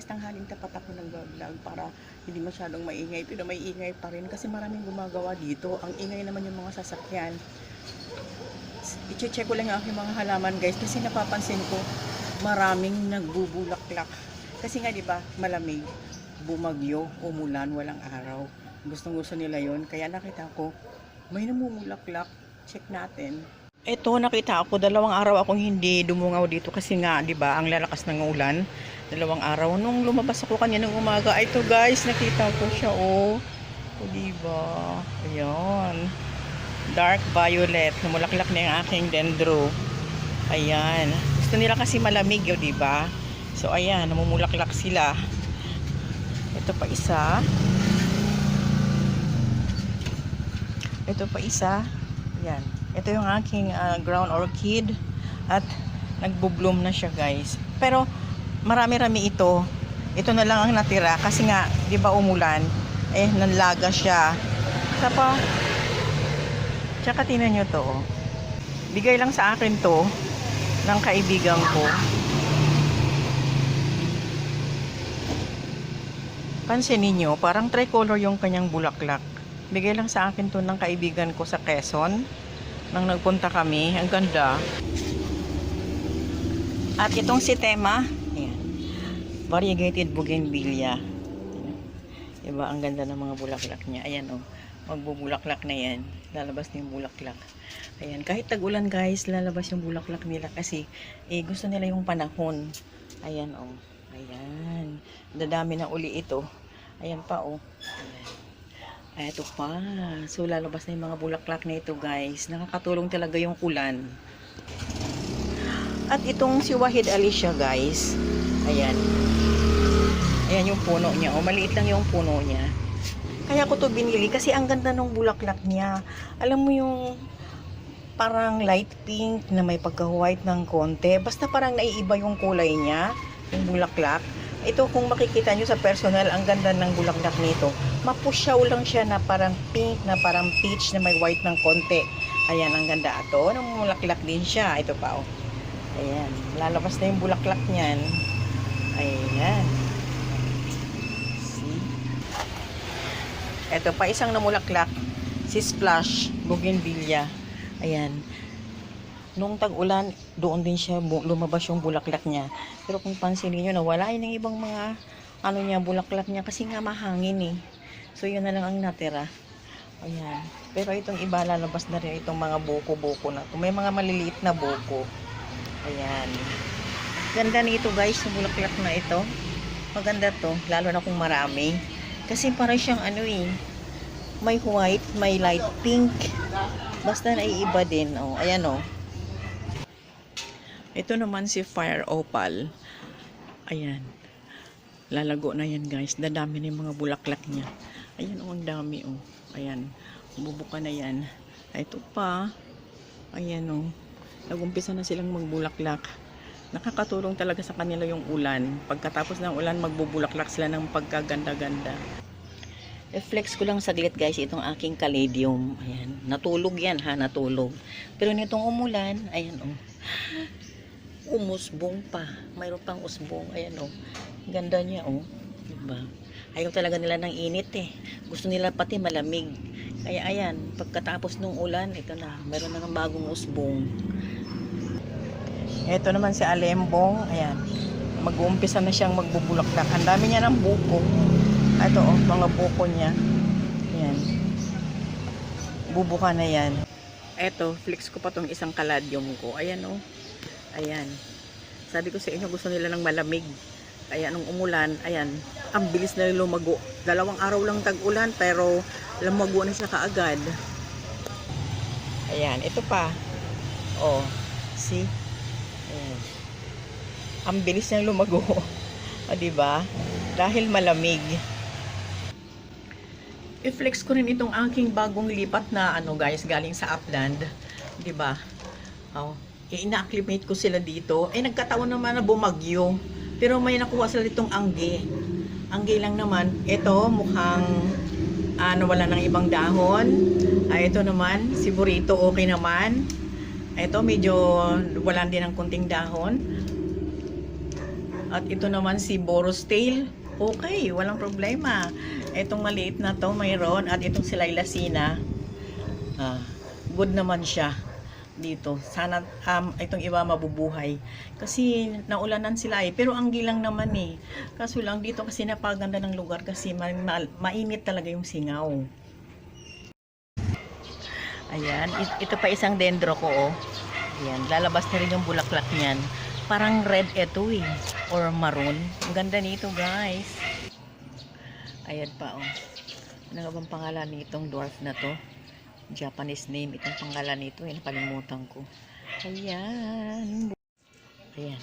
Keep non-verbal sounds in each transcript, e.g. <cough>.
guys, tanghaling tapat ako nag-vlog para hindi masyadong maingay. Pero may ingay pa rin kasi maraming gumagawa dito. Ang ingay naman yung mga sasakyan. I-check ko lang yung mga halaman guys kasi napapansin ko maraming nagbubulaklak. Kasi nga 'di ba, malamig, bumagyo, umulan, walang araw. Gustong gusto nila 'yon. Kaya nakita ko may namumulaklak. Check natin. Ito nakita ako dalawang araw akong hindi dumungaw dito kasi nga 'di ba, ang lalakas ng ulan. Dalawang araw nung lumabas ako kanina ng umaga. Ito guys, nakita ko siya oh. O, 'di ba? Ayan dark violet. Namulaklak na yung aking dendro. Ayan. Gusto nila kasi malamig yun, di ba? So, ayan. Namumulaklak sila. Ito pa isa. Ito pa isa. Ayan. Ito yung aking ah, ground orchid. At nagbubloom na siya, guys. Pero, marami-rami ito. Ito na lang ang natira. Kasi nga, di ba umulan? Eh, nanlaga siya. Tapos, Tsaka tinan nyo to. oh. Bigay lang sa akin to ng kaibigan ko. Pansin ninyo, parang tricolor yung kanyang bulaklak. Bigay lang sa akin to ng kaibigan ko sa Quezon. Nang nagpunta kami, ang ganda. At itong si Tema, ayan, variegated bougainvillea. Diba, ang ganda ng mga bulaklak niya. Ayan oh magbubulaklak na yan. Lalabas na yung bulaklak. Ayan, kahit tag-ulan guys, lalabas yung bulaklak nila kasi eh, gusto nila yung panahon. Ayan, oh. Ayan. Dadami na uli ito. Ayan pa, oh. Ayan. Ito pa. So, lalabas na yung mga bulaklak na ito guys. Nakakatulong talaga yung ulan. At itong si Wahid Alicia guys. Ayan. Ayan yung puno niya. O, maliit lang yung puno niya. Kaya ko to binili kasi ang ganda ng bulaklak niya. Alam mo yung parang light pink na may pagka-white ng konti. Basta parang naiiba yung kulay niya, yung bulaklak. Ito kung makikita nyo sa personal, ang ganda ng bulaklak nito. Mapusyaw lang siya na parang pink, na parang peach na may white ng konti. Ayan, ang ganda ito. Namumulaklak din siya. Ito pa, oh. Ayan, lalabas na yung bulaklak niyan. Ayan. See? Ito pa isang namulaklak. Si Splash Bougainvillea. Ayan. Nung tag-ulan, doon din siya lumabas yung bulaklak niya. Pero kung pansinin niyo nawala yun ng ibang mga ano niya, bulaklak niya kasi nga mahangin eh. So yun na lang ang natira. Ayan. Pero itong iba lalabas na rin itong mga buko-buko na to. May mga maliliit na buko. Ayan. Ganda nito guys, yung bulaklak na ito. Maganda to, lalo na kung marami. Kasi para siyang ano eh, may white, may light pink. Basta naiiba din. Oh, ayan oh. Ito naman si Fire Opal. Ayan. Lalago na yan guys. Dadami na yung mga bulaklak niya. Ayan oh, ang dami oh. Ayan. Bubuka na yan. Ito pa. Ayan oh. Nagumpisa na silang magbulaklak. Nakakatulong talaga sa kanila yung ulan. Pagkatapos ng ulan, magbubulaklak sila ng pagkaganda-ganda. I-flex ko lang saglit guys itong aking caladium. Ayan. Natulog yan ha, natulog. Pero nitong umulan, ayan oh. Umusbong pa. Mayroon pang usbong. Ayan oh. Ganda niya oh. Diba? Ayaw talaga nila ng init eh. Gusto nila pati malamig. Kaya ayan, pagkatapos ng ulan, ito na, meron na ng bagong usbong. Ito naman si Alembong. Ayan. Mag-uumpisa na siyang magbubulaklak. Ang dami niya ng buko. Ito oh, mga buko niya. Ayan. Bubuka na yan. Ito, flex ko pa tong isang caladium ko. Ayan oh. Ayan. Sabi ko sa inyo, gusto nila ng malamig. Kaya nung umulan, ayan, ang bilis na lumago. Dalawang araw lang tag-ulan, pero lumago na siya kaagad. Ayan, ito pa. Oh, see? Ayan. Ang bilis niyang lumago. o, <laughs> diba? Dahil malamig. I-flex ko rin itong aking bagong lipat na ano guys, galing sa Upland. 'Di ba? Oh, ina-acclimate ko sila dito. Eh nagkataon naman na bumagyo. Pero may nakuha sila ditong angge. Angge lang naman. Ito mukhang ano wala ng ibang dahon. Ah, ito naman, si Burrito okay naman. Ito medyo wala din ng kunting dahon. At ito naman si Boros Tail. Okay, walang problema. Itong maliit na to mayroon. At itong si Lailasina. Ah, good naman siya dito. Sana um, itong iba mabubuhay. Kasi naulanan sila eh. Pero ang gilang naman eh. Kaso lang dito kasi napaganda ng lugar kasi ma- ma- mainit talaga yung singaw. Ayan, it- ito pa isang dendro ko oh. Ayan, lalabas na rin yung bulaklak niyan. Parang red ito eh. Or maroon. Ang ganda nito guys. Ayan pa oh. Ano bang pangalan nitong dwarf na to? Japanese name itong pangalan nito eh. Nakalimutan ko. Ayan. Ayan.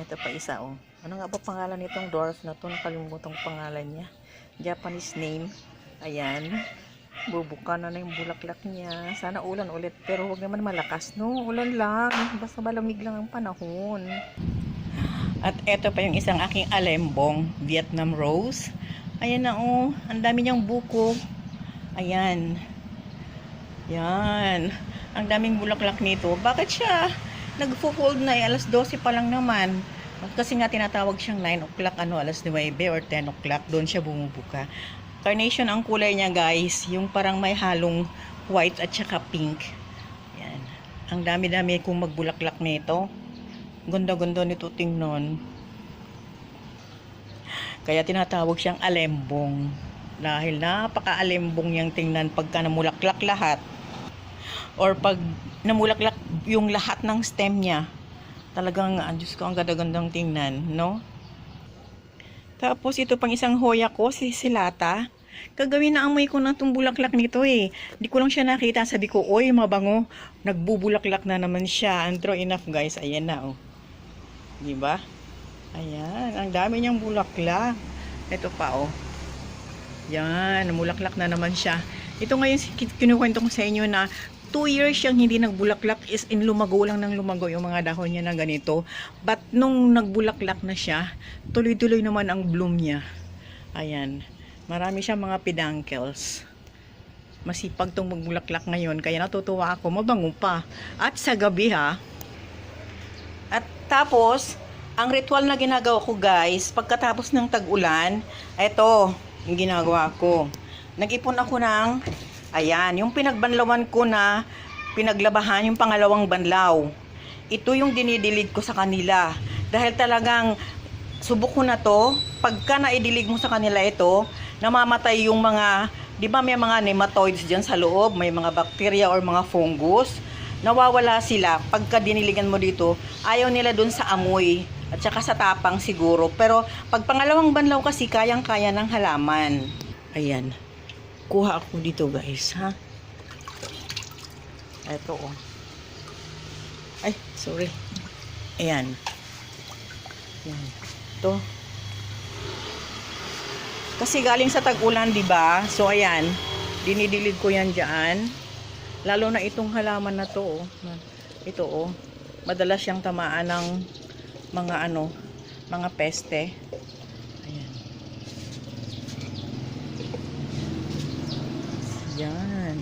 Ito pa isa oh. Ano nga ba pangalan nitong dwarf na to? Nakalimutan ko pangalan niya. Japanese name. Ayan. Bubuka na na yung bulaklak niya. Sana ulan ulit. Pero huwag naman malakas, no? Ulan lang. Basta malamig lang ang panahon. At eto pa yung isang aking alembong. Vietnam Rose. Ayan na, oh. Ang dami niyang buko. Ayan. Yan. Ang daming bulaklak nito. Bakit siya? Nag-fold na eh. Alas 12 pa lang naman. Kasi nga tinatawag siyang 9 o'clock, ano, alas 9 or 10 o'clock. Doon siya bumubuka. Carnation ang kulay niya guys. Yung parang may halong white at saka pink. Yan. Ang dami-dami kong magbulaklak nito. Ganda-ganda nito tingnan. Kaya tinatawag siyang alembong. Dahil napaka-alembong niyang tingnan pagka namulaklak lahat. Or pag namulaklak yung lahat ng stem niya. Talagang, ah, Diyos ko, ang ganda-gandang tingnan, no? Tapos ito pang isang hoya ko, si Silata. Kagawin na amoy ko na itong bulaklak nito eh. Hindi ko lang siya nakita. Sabi ko, oy, mabango. Nagbubulaklak na naman siya. And true enough guys, ayan na oh. Di ba? Ayan, ang dami niyang bulaklak. Ito pa oh. Yan, namulaklak na naman siya. Ito ngayon, kin- kinukwento ko sa inyo na 2 years siyang hindi nagbulaklak is in lumago lang ng lumago yung mga dahon niya na ganito. But nung nagbulaklak na siya, tuloy-tuloy naman ang bloom niya. Ayan. Marami siyang mga peduncles. Masipag tong magbulaklak ngayon, kaya natutuwa ako, mabango pa. At sa gabi ha. At tapos, ang ritual na ginagawa ko guys, pagkatapos ng tag-ulan, eto, yung ginagawa ko. Nag-ipon ako ng, ayan, yung pinagbanlawan ko na pinaglabahan, yung pangalawang banlaw. Ito yung dinidilig ko sa kanila. Dahil talagang subok ko na to, pagka naidilig mo sa kanila ito, namamatay yung mga, di ba may mga nematoids dyan sa loob, may mga bacteria or mga fungus, nawawala sila pagka diniligan mo dito, ayaw nila dun sa amoy at saka sa tapang siguro. Pero pag pangalawang banlaw kasi, kayang-kaya ng halaman. Ayan. Kuha ako dito guys, ha? Ito oh. Ay, sorry. Ayan. Ayan. Ito. Kasi galing sa tag-ulan, 'di ba? So ayan, dinidilig ko 'yan diyan. Lalo na itong halaman na 'to, oh. Ito oh. Madalas siyang tamaan ng mga ano, mga peste. Ayan. Yan.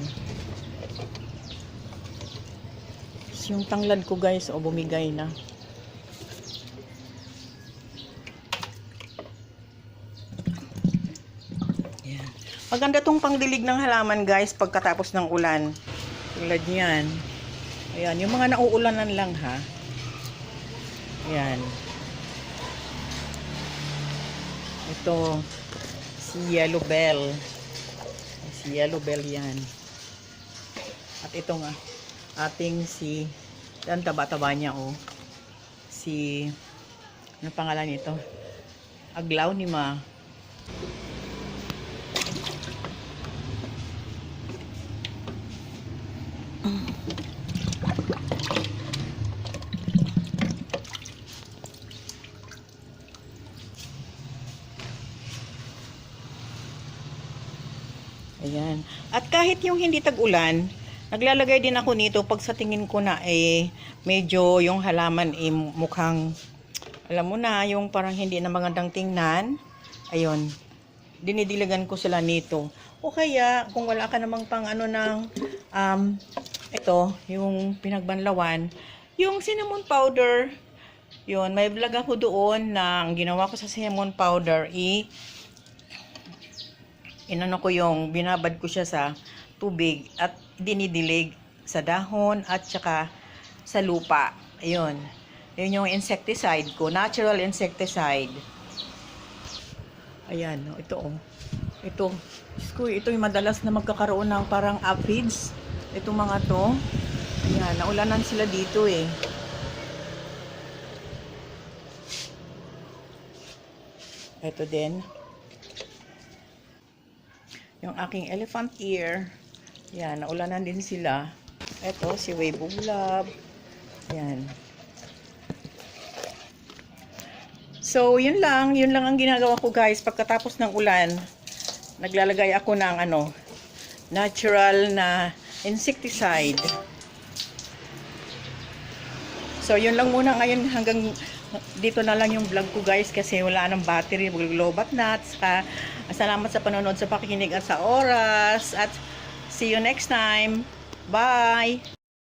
Yung tanglad ko guys, o bumigay na. Yan. Maganda tong pangdilig ng halaman guys pagkatapos ng ulan. Tulad niyan. Ayan, yung mga nauulanan lang ha. Ayan. Ito, si Yellow Bell. Si Yellow Bell yan. At ito nga, ating si, ang taba-taba niya oh. Si, ano pangalan nito? Aglaw ni Ma. Ayan. At kahit yung hindi tag-ulan, naglalagay din ako nito pag sa tingin ko na eh medyo yung halaman eh mukhang alam mo na yung parang hindi na magandang tingnan. Ayun. Dinidilagan ko sila nito. O kaya kung wala ka namang pang ano ng um ito, yung pinagbanlawan, yung cinnamon powder, Yun, may vlog ako doon na ang ginawa ko sa cinnamon powder, i inano ko yung binabad ko siya sa tubig at dinidilig sa dahon at saka sa lupa. Ayun. Yun yung insecticide ko, natural insecticide. Ayan, oh, ito oh. Ito. Diyos ko, ito yung madalas na magkakaroon ng parang aphids. Ito mga to. Ayan, naulanan sila dito eh. Ito din. Yung aking elephant ear. Yan, naulanan din sila. Ito, si Weibo Lab. Yan. So, yun lang. Yun lang ang ginagawa ko guys. Pagkatapos ng ulan, naglalagay ako ng ano, natural na insecticide. So, yun lang muna ngayon hanggang dito na lang yung vlog ko guys kasi wala nang battery, maglobat na. At salamat sa panonood sa pakikinig at sa oras. At see you next time. Bye!